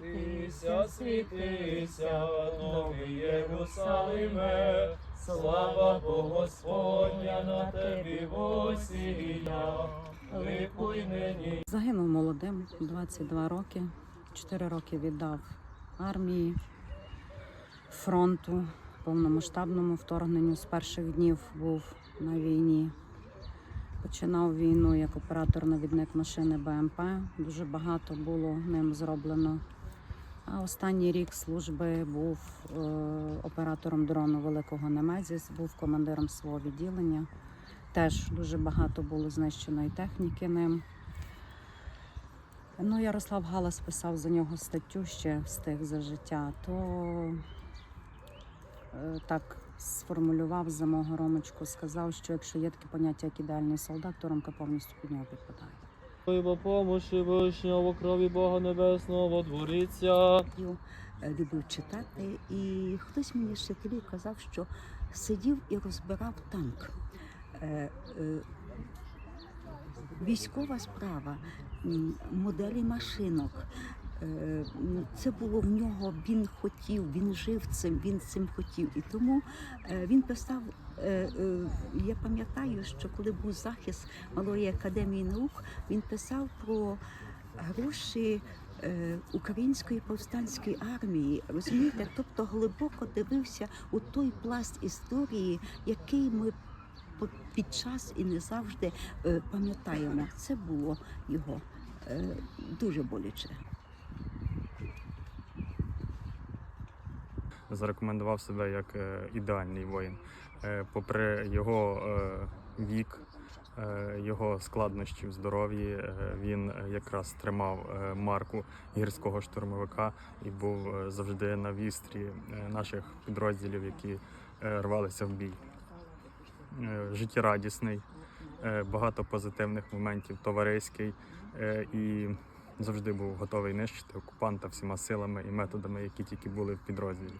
Світися, світися, новий Єрусалиме, слава Господня на тебі восія, ликуй нині. Загинув молодим, 22 роки. 4 роки віддав армії, фронту, повномасштабному вторгненню. З перших днів був на війні. Починав війну як оператор-навідник машини БМП. Дуже багато було ним зроблено. А останній рік служби був е, оператором дрону великого Немезіс, був командиром свого відділення. Теж дуже багато було знищеної техніки ним. Ну, Ярослав Галас писав за нього статтю ще встиг за життя, то е, так сформулював за мого Ромочку, сказав, що якщо є таке поняття як ідеальний солдат, то Ромка повністю під нього підпадає. Бо помощі вишнього крові Бога Небесного двориться. Ю, е, любив читати, і хтось мені з вчителів казав, що сидів і розбирав танк. Е, е, Військова справа, моделі машинок. Е, м, Це було в нього, він хотів, він жив цим, він цим хотів. І тому е, він писав. е, Я пам'ятаю, що коли був захист Малої академії наук, він писав про гроші української повстанської армії. Розумієте, тобто глибоко дивився у той пласт історії, який ми під час і не завжди пам'ятаємо. Це було його дуже боляче. Зарекомендував себе як е, ідеальний воїн. Е, Попри його е, вік, його складнощі в здоров'ї, він якраз тримав марку гірського штурмовика і був завжди на вістрі наших підрозділів, які рвалися в бій. Життєрадісний, багато позитивних моментів, товариський і завжди був готовий нищити окупанта всіма силами і методами, які тільки були в підрозділі.